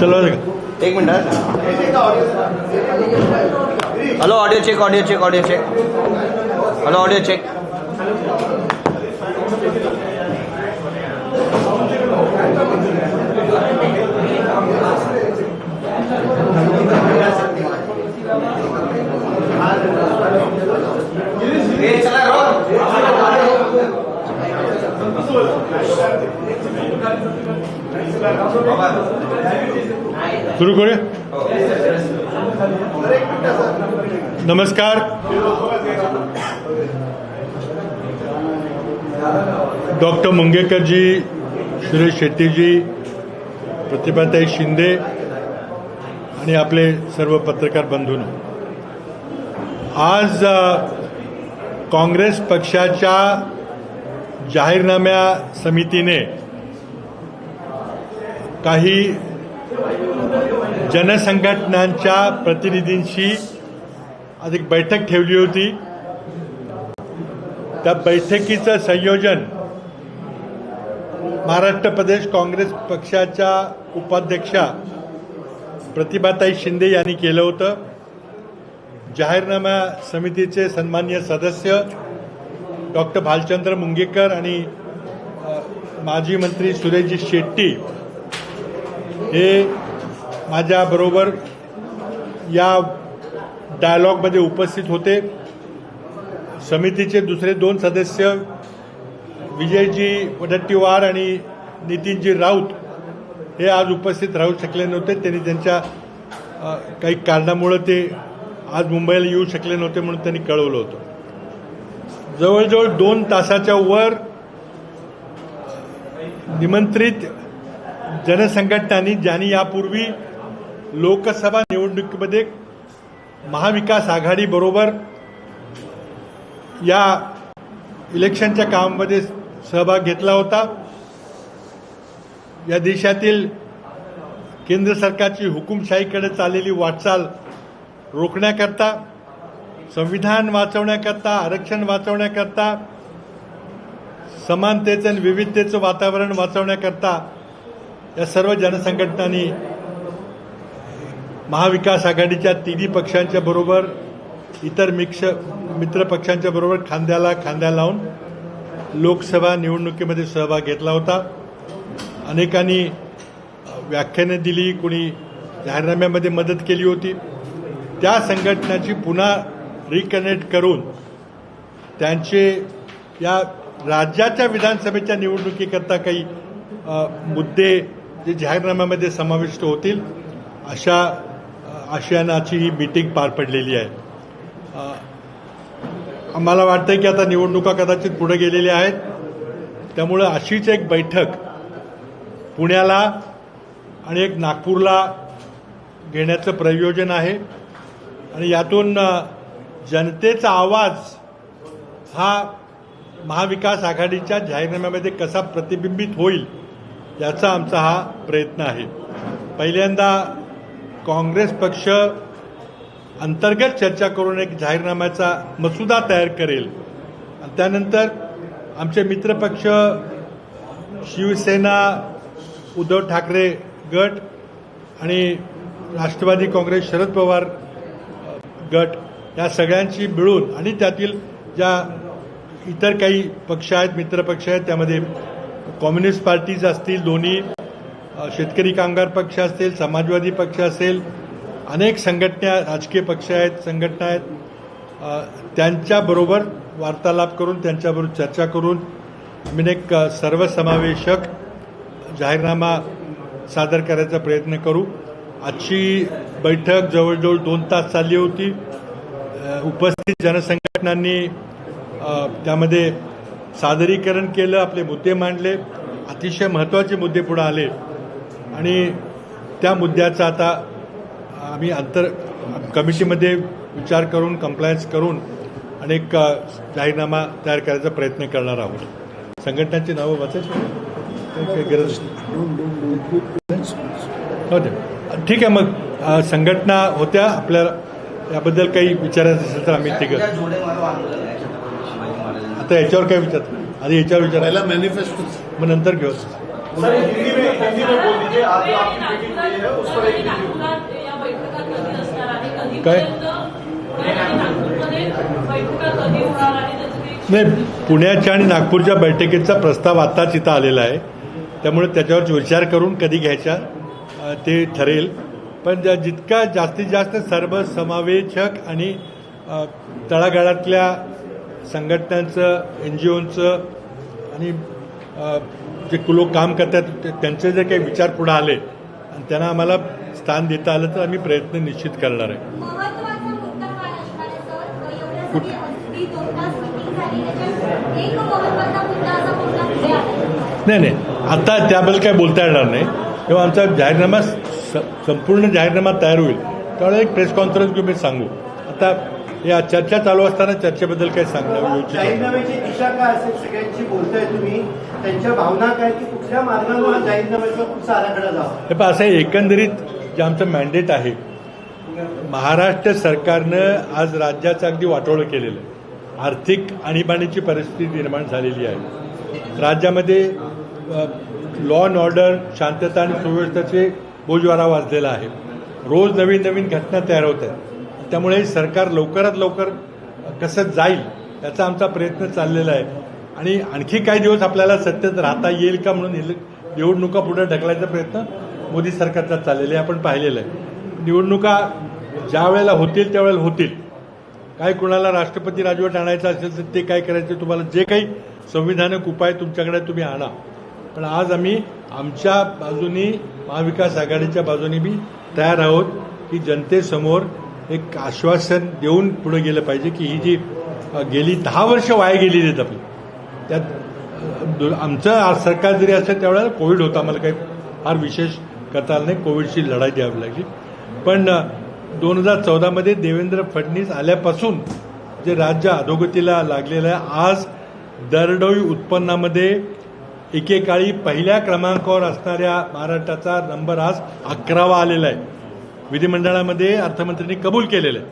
चला एक minute hello audio check audio check audio check. Hello audio check. सुरू करूया? नमस्कार. डॉक्टर मुंगेकरजी सुरेश शेट्टीजी प्रतिभाताई शिंदे आणि आपले सर्व पत्रकार बंधून. आज काँग्रेस पक्षाच्या जाहीरनाम्या समितीने काही जनसंघटनांच्या प्रतिनिधींशी आज एक बैठक ठेवली होती. त्या बैठकीचं संयोजन महाराष्ट्र प्रदेश काँग्रेस पक्षाच्या उपाध्यक्षा प्रतिभाताई शिंदे यांनी केलं होतं. जाहीरनामा समितीचे सन्मान्य सदस्य डॉक्टर भालचंद्र मुंगेकर आणि माजी मंत्री सुरेशजी शेट्टी हे माझ्याबरोबर या डायलॉगमध्ये उपस्थित होते. समितीचे दुसरे दोन सदस्य विजयजी वडट्टीवार आणि नितीनजी राऊत हे आज उपस्थित राहू शकले नव्हते. त्यांनी त्यांच्या काही कारणामुळं ते आज मुंबईला येऊ शकले नव्हते म्हणून त्यांनी कळवलं होतं. जवळजवळ दोन तासाच्या वर निमंत्रित जनसंघटनांनी ज्यांनी यापूर्वी लोकसभा निवडणुकीमध्ये महाविकास आघाडी बरोबर या इलेक्शनच्या कामामध्ये सहभाग घेतला होता. या देशातील केंद्र सरकारची हुकुमशाहीकडे चाललेली वाटचाल रोखण्याकरता संविधान वाचवण्याकरता आरक्षण वाचवण्याकरता समानतेचं आणि विविधतेचं वातावरण वाचवण्याकरता या सर्व जनसंघटनांनी महाविकास आघाडीच्या तिन्ही पक्षांच्या बरोबर इतर मिक्ष मित्र पक्षांच्या बरोबर खांद्याला खांद्या लावून लोकसभा निवडणुकीमध्ये सहभाग घेतला होता. अनेकांनी व्याख्याने व्याख्यानं दिली कोणी जाहीरनाम्यामध्ये मदत केली होती. त्या संघटनाची पुन्हा रिकनेक्ट करून त्यांचे या राज्याच्या विधानसभेच्या निवडणुकीकरता काही मुद्दे जे जाहीरनाम्यामध्ये समाविष्ट होतील अशा आशयानाची ही मीटिंग पार पडलेली आहे. आम्हाला वाटतं की आता निवडणुका कदाचित पुढे गेलेल्या आहेत. त्यामुळं अशीच एक बैठक पुण्याला आणि एक नागपूरला घेण्याचं प्रयोजन आहे. आणि यातून जनतेचा आवाज हा महाविकास आघाडीच्या जाहीरनाम्यामध्ये कसा प्रतिबिंबित होईल याचा आमचा हा प्रयत्न आहे. पहिल्यांदा काँग्रेस पक्ष अंतर्गत चर्चा करून एक जाहीरनाम्याचा मसुदा तयार करेल. त्यानंतर आमचे मित्रपक्ष शिवसेना उद्धव ठाकरे गट आणि राष्ट्रवादी काँग्रेस शरद पवार गट या सगळ्यांशी मिळून आणि त्यातील ज्या इतर काही पक्ष आहेत मित्रपक्ष आहेत त्यामध्ये कम्युनिस्ट पार्टीज असतील दोन्ही शेतकरी कामगार पक्ष असतील समाजवादी पक्ष असेल अनेक संघटना राजकीय पक्ष आहेत संघटना आहेत त्यांच्याबरोबर वार्तालाप करून त्यांच्याबरोबर चर्चा करून मी एक सर्वसमावेशक जाहीरनामा सादर करायचा प्रयत्न करू. आजची बैठक जवळजवळ दोन तास चालली होती. उपस्थित जनसंघटनांनी त्यामध्ये सादरीकरण केलं आपले मुद्दे मांडले. अतिशय महत्त्वाचे मुद्दे पुढे आले. आणि त्या मुद्द्याचा आता आम्ही अंतर कमिटीमध्ये विचार करून कंप्लायन्स करून अनेक जाहीरनामा तयार करायचा प्रयत्न करणार आहोत. संघटनांची नावं वाचायची? गरज हो ठीक आहे मग संघटना होत्या आपल्याला याबद्दल काही विचारायचं असेल तर आम्ही तिघं आता याच्यावर काय विचार आधी याच्यावर विचार पहिला मॅनिफेस्टो मग नंतर घेऊ सर हिंदी में हिंदी में बोल दीजिए. आज जो आपकी मीटिंग हुई है उस पर एक वीडियो नागपुरात या बैठका कधी असणार आणि काय? नाही पुण्याच्या आणि नागपूरच्या बैठकीचा प्रस्ताव आत्ताच इथं आलेला आहे. त्यामुळे त्याच्यावर विचार करून कधी घ्यायचा ते ठरेल. पण ज्या- जितका जास्तीत जास्त सर्वसमावेशक आणि तळागाळातल्या संघटनांचं एन जी ओंचं आणि जे लोक काम करतात ते- त्यांचे जर काही विचार पुढे आले आणि त्यांना आम्हाला स्थान देता आलं तर आम्ही प्रयत्न निश्चित करणार आहे. कुठ- नाही नाही. आता त्याबद्दल काय बोलता येणार नाही. तेव्हा आमचा जाहीरनामा संपूर्ण जाहीरनामा तयार होईल. त्यावेळेला एक प्रेस कॉन्फरन्स घेऊन मी सांगू. आता या चर्चा चालू असताना चर्चेबद्दल काही सांगणं योग्य नाही. जाहीरनाम्याची दिशा काय असेल सगळ्यांची बोलताय तुम्ही. त्यांच्या भावना काय की कुठल्या मार्गाने हा हे असं एकंदरीत जे आमचं मॅन्डेट आहे महाराष्ट्र सरकारनं आज राज्याचं अगदी वाटोळं केलेलं आहे. आर्थिक आणीबाणीची परिस्थिती निर्माण झालेली आहे. राज्यामध्ये लॉ अँड ऑर्डर शांतता आणि सुव्यवस्थेचे बोजवारा वाजलेला आहे. रोज नवीन नवीन घटना तयार होत आहेत. त्यामुळे सरकार लवकरात लवकर कसं जाईल याचा आमचा प्रयत्न चाललेला आहे. आणि आणखी काही दिवस आपल्याला सत्तेत राहता येईल का म्हणून निवडणुका पुढे ढकलायचा प्रयत्न मोदी सरकारचा चाललेला आहे आपण पाहिलेलं आहे. निवडणुका ज्या वेळेला होतील त्यावेळेला होतील. काय कुणाला राष्ट्रपती राजवट आणायचं असेल तर ते काय करायचं तुम्हाला जे काही संविधानिक उपाय तुमच्याकडे तुम्ही आणा. पण आज आम्ही आमच्या बाजूनी महाविकास आघाडीच्या बाजूनी बी तयार आहोत की जनतेसमोर एक आश्वासन देऊन पुढे गेलं पाहिजे की ही जी गेली दहा वर्ष वाया गेलेली आहेत आपली. त्यात आमचं आज सरकार जरी असलं त्यावेळेला कोविड होता. आम्हाला काही फार विशेष करता आलं नाही. कोविडशी लढाई द्यावी लागली. पण दोन हजार चौदामध्ये देवेंद्र फडणवीस आल्यापासून जे राज्य अधोगतीला लागलेलं आहे आज दरडोई उत्पन्नामध्ये एकेकाळी पहिल्या क्रमांकावर असणाऱ्या महाराष्ट्राचा नंबर आज अकरावा आलेला आहे. विधिमंडळामध्ये अर्थमंत्र्यांनी कबूल केलेलं आहे.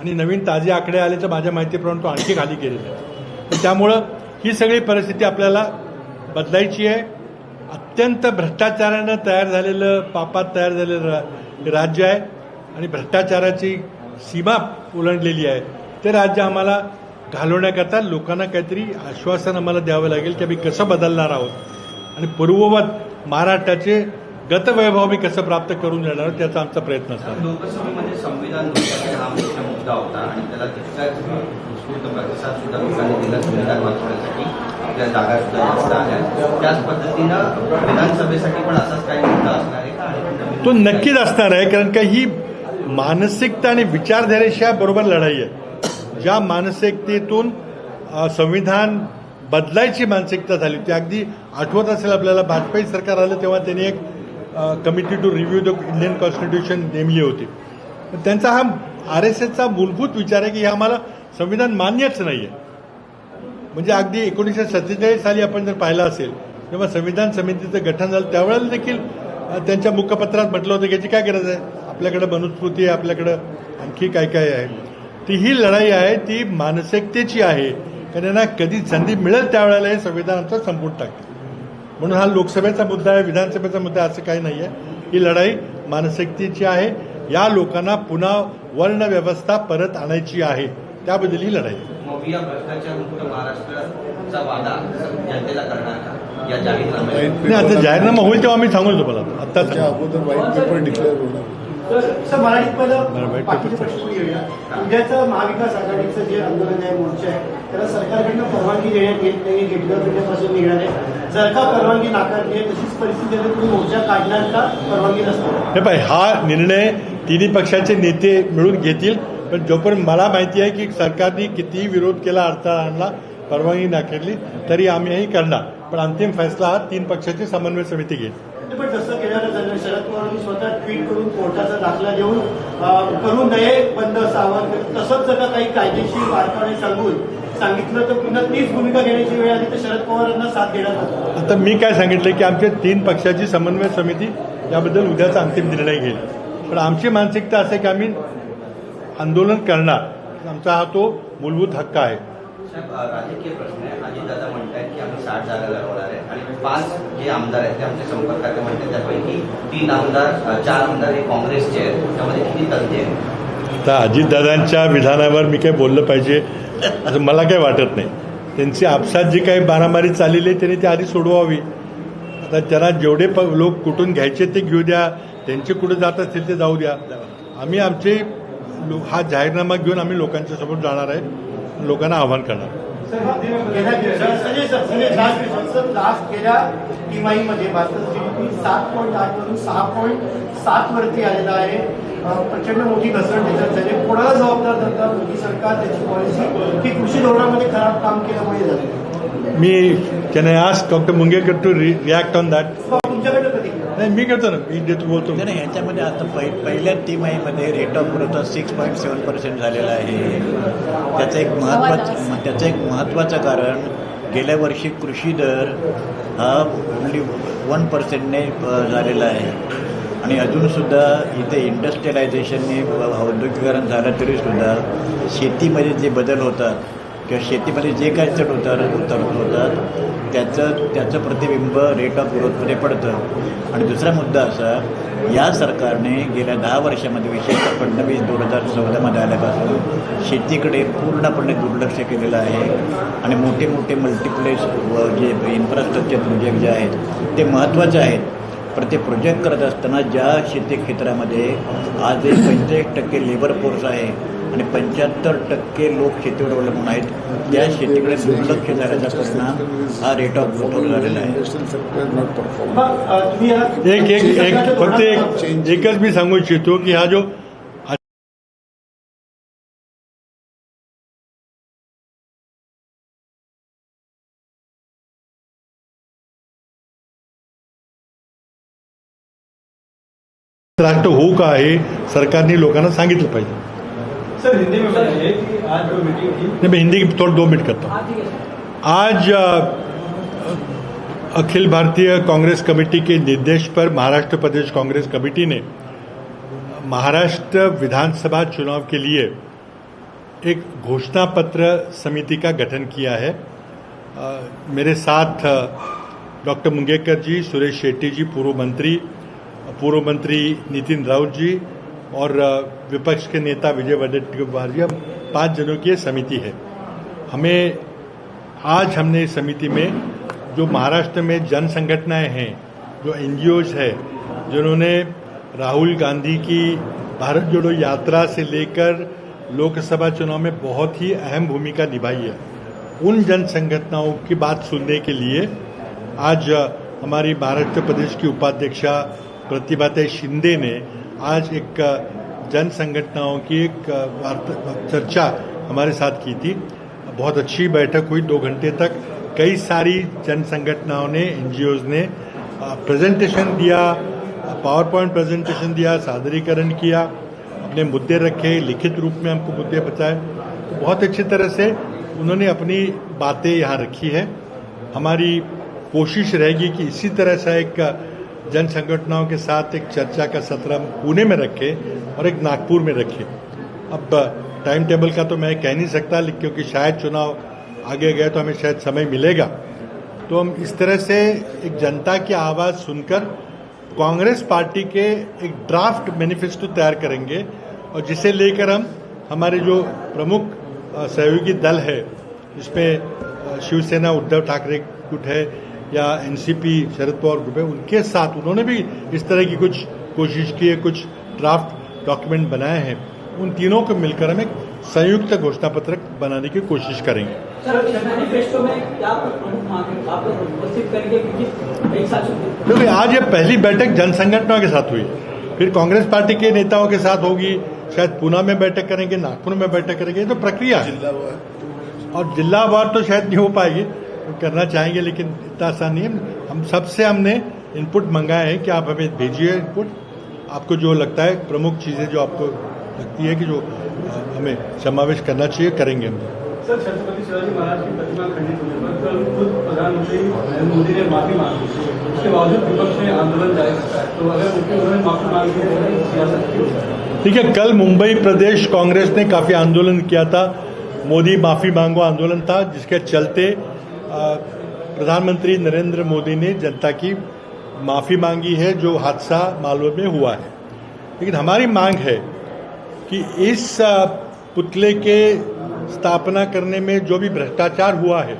आणि नवीन ताजे आकडे आले तर माझ्या माहितीप्रमाणे तो आणखी खाली गेलेला आहे. त्यामुळं ही सगळी परिस्थिती आपल्याला बदलायची आहे. अत्यंत भ्रष्टाचारानं तयार झालेलं पापात तयार झालेलं रा- राज्य आहे. आणि भ्रष्टाचाराची सीमा ओलांडलेली आहे. ते राज्य आम्हाला घालवण्याकरता लोकांना काहीतरी आश्वासन आम्हाला द्यावं लागेल की आम्ही कसं बदलणार आहोत. आणि पूर्ववत महाराष्ट्राचे गतवैभव आम्ही कसं प्राप्त करून देणार त्याचा आमचा प्रयत्न असणार लोकसभेमध्ये संविधान हा मुख्य मुद्दा होता आणि त्याला तितकाच उत्स्फूर्त प्रतिसाद सुद्धा लोकांनी दिला संविधान वाचवण्यासाठी. आपल्या जागा सुद्धा जास्त आल्या त्याच पद्धतीनं विधानसभेसाठी पण असाच काही मुद्दा असणार आहे तो नक्कीच असणार आहे कारण का ही मानसिकता आणि विचारधारेच्या बरोबर लढाई आहे. ज्या मानसिकतेतून संविधान बदलायची मानसिकता झाली ती अगदी आठवत असेल आपल्याला वाजपेयी सरकार आलं तेव्हा त्यांनी एक committee to review the Indian constitution नेमली होती. पण त्यांचा हा आर एस एसचा मूलभूत विचार आहे की हे आम्हाला संविधान मान्यच नाही आहे म्हणजे अगदी एकोणीसशे सत्तेचाळीस साली आपण जर पाहिलं असेल तेव्हा संविधान समितीचं गठन झालं त्यावेळेला देखील त्यांच्या मुखपत्रात म्हटलं होतं की याची काय गरज आहे? आपल्याकडे मनुस्मृती आहे आपल्याकडं आणखी काय काय आहे? ती ही लढाई आहे ती मानसिकतेची आहे. कारण यांना कधी संधी मिळेल त्यावेळेला हे संविधानाचं संपून टाकते. म्हणून हा लोकसभेचा मुद्दा आहे विधानसभेचा मुद्दा असं काही नाही आहे ही लढाई मानसिकतेची आहे. या लोकांना पुन्हा वर्ण व्यवस्था परत आणायची आहे. त्याबद्दल ही लढाई. आहे मग या भ्रष्टाचार मुक्त महाराष्ट्राचा वादा जनतेला करणार का? या जाहीरनाम्यात नाही आता जाहीरनामा होईल तेव्हा आम्ही सांगू तुम्हाला. आता त्याच्या अगोदर सर मराठीत पहिलं वाईट बाकीचे पेपर. प्रश्न घेऊया उद्याचं महाविकास आघाडीचं जे आंदोलन आहे मोर्चा आहे त्याला सरकारकडनं परवानगी देण्यात येत नाही गेटवर पेठेपासून निघाले जर का परवानगी नाकारली आहे तशीच परिस्थिती आहे तुम्ही मोर्चा काढणार का? परवानगी नसताना हे हा निर्णय तिन्ही पक्षाचे नेते मिळून घेतील पण जोपर्यंत मला माहिती आहे की सरकारने कितीही विरोध केला अडथळा आणला परवानगी नाकारली तरी आम्हीही करणार. पण अंतिम फैसला हा तीन पक्षाची समन्वय समिती घेईल. पण जसं केल्यानं झालं शरद पवारांनी स्वतः ट्विट करून कोर्टाचा दाखला देऊन करू नये बंद असावं तसंच जर काही कायदेशीर वार्ताने सांगून सांगितलं तर पुन्हा तीच भूमिका घेण्याची वेळ आली तर शरद पवारांना साथ देण्यात आता मी काय सांगितलं की आमच्या तीन पक्षाची समन्वय समिती याबद्दल उद्याचा अंतिम निर्णय घेईल. पण आमची मानसिकता असे की आम्ही आंदोलन करणार. आमचा हा तो मूलभूत हक्क आहे. राजकीय प्रश्न आहे. अजितदादा म्हणतात की आम्ही साठ जागा लढवणार आहे. आणि पाच जे आमदार आहेत ते आमच्या संपर्कात म्हणतात. त्यापैकी तीन आमदार चार आमदार हे काँग्रेसचे आहेत. त्यामध्ये किती तथ्य आहे आता अजितदादांच्या विधानावर मी काही बोललं पाहिजे. असं मला काही वाटत नाही. त्यांची आपसात जी काही मारामारी चाललेली आहे त्यांनी ती आधी सोडवावी. आता त्यांना जेवढे प लोक कुठून घ्यायचे ते घेऊ द्या. त्यांचे कुठे जात असतील ते जाऊ द्या. आम्ही आमचे लो- हा जाहीरनामा घेऊन आम्ही लोकांच्या समोर जाणार आहे. लोकांना आव्हान करणार. गेल्या तिमाहीमध्ये जीडीपी सात पॉईंट आठ वरून सहा पॉईंट सात वरती आलेला आहे प्रचंड मोठी घसरण त्याच्यात झाली कोणाला जबाबदार धरतात मोदी सरकार त्याची पॉलिसी की कृषी धोरणामध्ये खराब काम केल्यामुळे झाले मी can I ask doctor Mungekar to react on that नाही मी घेतो ना मी देतो बोलतो. नाही याच्यामध्ये आता पहि पहिल्या तिमाहीमध्ये rate of growth six point seven percent झालेला आहे. त्याचं एक महत्त्वाचं त्याचं एक महत्त्वाचं कारण गेल्या वर्षी कृषी दर हा ओनली वन पर्सेंटने झालेला आहे. आणि अजूनसुद्धा इथे इंडस्ट्रियलायझेशनने औद्योगिकरण झालं तरीसुद्धा शेतीमध्ये जे बदल होतात किंवा शेतीमध्ये जे काही चढ उतार उतार होतात त्याचं त्याचं प्रतिबिंब रेट ऑफ ग्रोथमध्ये पडतं. आणि दुसरा मुद्दा असा या सरकारने गेल्या दहा वर्षामध्ये विशेषतः फडणवीस दोन हजार चौदामध्ये आल्यापासून शेतीकडे पूर्णपणे दुर्लक्ष केलेलं आहे. आणि मोठे मोठे मल्टिप्लेस जे इन्फ्रास्ट्रक्चर प्रोजेक्ट जे आहेत ते महत्त्वाचे आहेत. पण ते प्रोजेक्ट करत असताना ज्या शेती क्षेत्रामध्ये आज एक पंचेचाळीस टक्के लेबर फोर्स आहे आणि पंच्याहत्तर टक्के लोक शेतीवर अवलंबून आहेत. त्या शेतीकडे दुर्लक्ष झाल्याचा परिणाम हा रेट ऑफ ग्रोथवर झालेला आहे. एक एक एक फक्त एक एकच मी सांगू इच्छितो की हा जो राष्ट्र होऊ का आहे सरकारने लोकांना सांगितलं पाहिजे. हिंदी में नहीं मैं हिंदी की थोड़ा दो मिनट करता हूँ। आज अखिल भारतीय कांग्रेस कमेटी के निर्देश पर महाराष्ट्र प्रदेश कांग्रेस कमेटी ने महाराष्ट्र विधानसभा चुनाव के लिए एक घोषणा पत्र समिति का गठन किया है। अ, मेरे साथ डॉक्टर मुंगेकर जी सुरेश शेट्टी जी पूर्व मंत्री पूर्व मंत्री नितिन राउत जी और विपक्ष के नेता विजय जी हम पाँच जनों की समिति है। हमें, आज हमने इस समिति में जो महाराष्ट्र में जन संगठनाएँ हैं, जो एनजीओज है, जिन्होंने राहुल गांधी की भारत जोड़ो यात्रा से लेकर लोकसभा चुनाव में बहुत ही अहम भूमिका निभाई है। उन जन संगठनाओं की बात सुनने के लिए आज हमारी महाराष्ट्र प्रदेश की उपाध्यक्षा प्रतिभाते शिंदे ने आज एक जन संगठनाओं की एक चर्चा हमारे साथ की थी। बहुत अच्छी बैठक हुई दो घंटे तक। कई सारी जन संगठनाओं ने, एनजीओज ने प्रेजेंटेशन दिया पावर पॉइंट प्रेजेंटेशन दिया, सादरीकरण किया, अपने मुद्दे रखे, लिखित रूप में हमको मुद्दे बताए तो बहुत अच्छी तरह से उन्होंने अपनी बातें यहाँ रखी है। हमारी कोशिश रहेगी कि इसी तरह से एक जन संगठनाओं के साथ एक चर्चा का सत्र हम पुणे में रखें और एक नागपुर में रखें। अब टाइम टेबल का तो मैं कह नहीं सकता क्योंकि शायद चुनाव आगे गए तो हमें शायद समय मिलेगा। तो हम इस तरह से एक जनता की आवाज़ सुनकर कांग्रेस पार्टी के एक ड्राफ्ट मैनिफेस्टो तैयार करेंगे और जिसे लेकर हम, हमारे जो प्रमुख सहयोगी दल है, जिसमें शिवसेना, उद्धव ठाकरे गुट है या एनसीपी शरद पवार ग्रुप है उनके साथ उन्होंने भी इस तरह की कुछ कोशिश की है कुछ ड्राफ्ट डॉक्यूमेंट बनाए हैं। उन तीनों को मिलकर हम एक संयुक्त घोषणा पत्र बनाने की कोशिश करेंगे। सर मैनिफेस्टो में क्या प्रमुख मांगे आप लोग उपस्थित करेंगे? क्योंकि आज ये पहली बैठक जन संगठनों के साथ हुई। फिर कांग्रेस पार्टी के नेताओं के साथ होगी शायद पूना में बैठक करेंगे नागपुर में बैठक करेंगे ये तो प्रक्रिया है। और जिलावार तो शायद नहीं हो पाएगी। तो करना चाहेंगे लेकिन इतना आसान नहीं है। हम सबसे हमने इनपुट मंगाए हैं कि आप हमें भेजिए इनपुट आपको जो लगता है प्रमुख चीज़ें जो आपको लगती है कि जो हमें समावेश करना चाहिए करेंगे हम। सर छत्रपति शिवाजी महाराज की प्रतिमा खंडित होने पर कल खुद प्रधानमंत्री नरेंद्र मोदी ने माफ़ी मांगी उसके बावजूद विपक्ष ने आंदोलन जारी रखा है। तो अगर मुख्यमंत्री माफ़ी मांगी तो सियासत क्यों ठीक है कल मुंबई प्रदेश कांग्रेस ने काफ़ी आंदोलन किया था। मोदी माफ़ी मांगो आंदोलन था जिसके चलते प्रधानमंत्री नरेंद्र मोदी ने जनता की माफ़ी मांगी है, जो हादसा मालवा में हुआ है। लेकिन हमारी मांग है कि इस पुतले के स्थापना करने में जो भी भ्रष्टाचार हुआ है,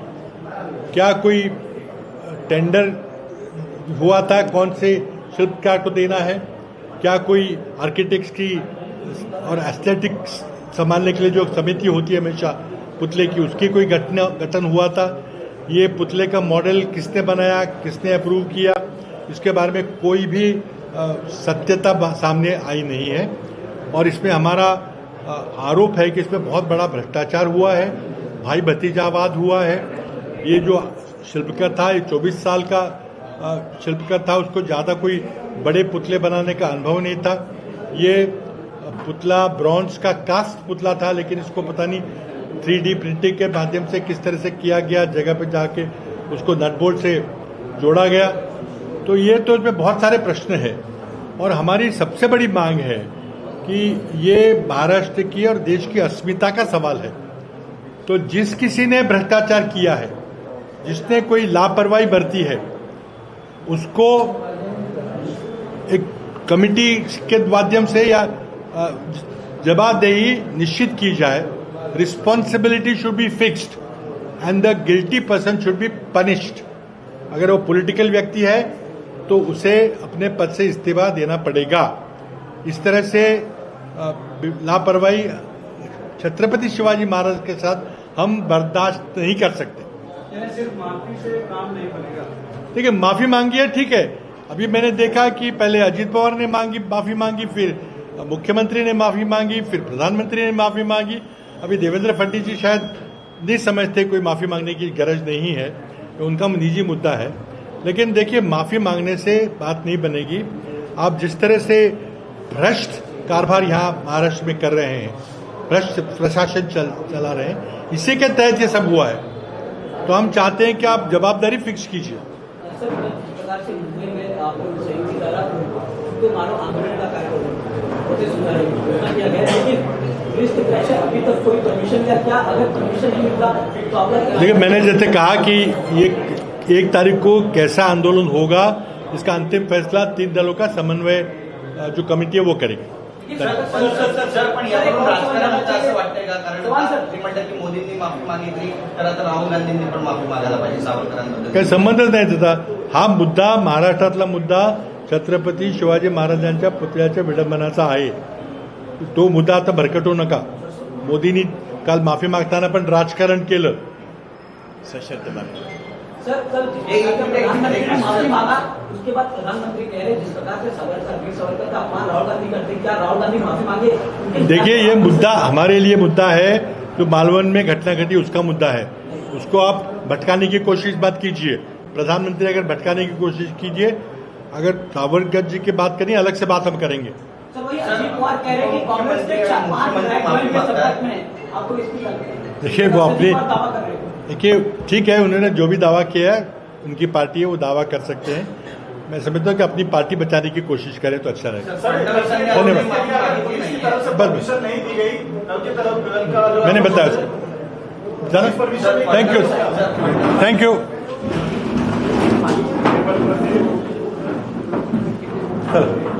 क्या कोई टेंडर हुआ था, कौन से शिल्पकार को देना है? क्या कोई आर्किटेक्ट्स की और एस्थेटिक्स संभालने के लिए जो समिति होती है हमेशा, पुतले की, उसकी कोई घटना गठन हुआ था? ये पुतले का मॉडल किसने बनाया, किसने अप्रूव किया, इसके बारे में कोई भी सत्यता सामने आई नहीं है। और इसमें हमारा आरोप है कि इसमें बहुत बड़ा भ्रष्टाचार हुआ है, भाई भतीजावाद हुआ है। ये जो शिल्पकार था, ये 24 साल का शिल्पकार था, उसको ज़्यादा कोई बड़े पुतले बनाने का अनुभव नहीं था। ये पुतला ब्रॉन्ज का कास्ट पुतला था, लेकिन इसको पता नहीं थ्री प्रिंटिंग के माध्यम से किस तरह से किया गया, जगह पे जाके उसको नटबोल्ट से जोड़ा गया। तो ये तो इसमें बहुत सारे प्रश्न हैं। और हमारी सबसे बड़ी मांग है कि ये महाराष्ट्र की और देश की अस्मिता का सवाल है। तो जिस किसी ने भ्रष्टाचार किया है, जिसने कोई लापरवाही बरती है, उसको एक कमिटी के माध्यम से या जवाबदेही निश्चित की जाए। Responsibility should be fixed and the guilty person should be punished अगर वो पॉलिटिकल व्यक्ति है तो उसे अपने पद से इस्तीफा देना पड़ेगा। इस तरह से लापरवाही छत्रपति शिवाजी महाराज के साथ हम बर्दाश्त नहीं कर सकते। सिर्फ़ माफ़ी से काम नहीं बनेगा। देखिए माफ़ी मांगी है ठीक है। अभी मैंने देखा कि पहले अजीत पवार ने मांगी माफ़ी मांगी फिर मुख्यमंत्री ने माफ़ी मांगी फिर प्रधानमंत्री ने माफ़ी मांगी। अभी देवेंद्र फडणवीस जी शायद नहीं समझते कोई माफ़ी मांगने की गरज नहीं है तो उनका निजी मुद्दा है। लेकिन देखिए माफ़ी मांगने से बात नहीं बनेगी। आप जिस तरह से भ्रष्ट कारभार यहाँ महाराष्ट्र में कर रहे हैं भ्रष्ट प्रशासन चल, चला रहे हैं इसी के तहत ये सब हुआ है। तो हम चाहते हैं कि आप जवाबदारी फिक्स कीजिए। सर जिस से अभी तक कोई परमिशन या क्या अगर परमिशन नहीं तो देखिए मैंने जैसे कहा कि ये एक तारीख को कैसा आंदोलन होगा इसका अंतिम फैसला तीन दलों का समन्वय जो कमिटी है वो करेगी। सर पण सर सर सर पण यावरून राजकारण होतं असं वाटतंय का? कारण तुम्ही म्हणतात की मोदींनी माफी मागितली तर आता राहुल गांधींनी पण माफी मागायला पाहिजे सावरकरांबद्दल. काही संबंधच नाही त्याचा हा मुद्दा महाराष्ट्रातला मुद्दा छत्रपती शिवाजी महाराजांच्या पुतळ्याच्या विडंबनाचा आहे. तो मुद्दा आता भरकटू नका. मोदींनी काल माफ़ी मागताना पण राजकारण केलं. सशर्त बातमी कल जिस प्रकार से प्रधानमंत्री ने माफ़ी मांगा. उसके बाद प्रधानमंत्री कह रहे जिस प्रकार से सावरकर वीर सावरकर का अपमान राहुल गांधी करते क्या राहुल गांधी माफ़ी मांगे? देखिए ये मुद्दा हमारे लिए मुद्दा है जो मालवन में घटना घटी उसका मुद्दा है. उसको आप भटकाने की कोशिश बात कीजिए. प्रधानमंत्री अगर भटकाने की कोशिश कीजिए अगर सावरकर जी की बात करें अलग से बात हम करेंगे. सर वही अजीत पवार कह रहे हैं कि कांग्रेस के पाँच विधायक के संपर्क में आपको इसकी देखिए, वो अपनी- दावा कर रहे हैं। देखिए ठीक है उन्होंने जो भी दावा किया है उनकी पार्टी है वो दावा कर सकते हैं। मैं समझता हूँ कि अपनी पार्टी बचाने की कोशिश करें तो अच्छा रहेगा। धन्यवाद। बस बस। नहीं दी गई। उनकी तरफ़ का जो मैंने बताया। थैंक यू थैंक यू चलो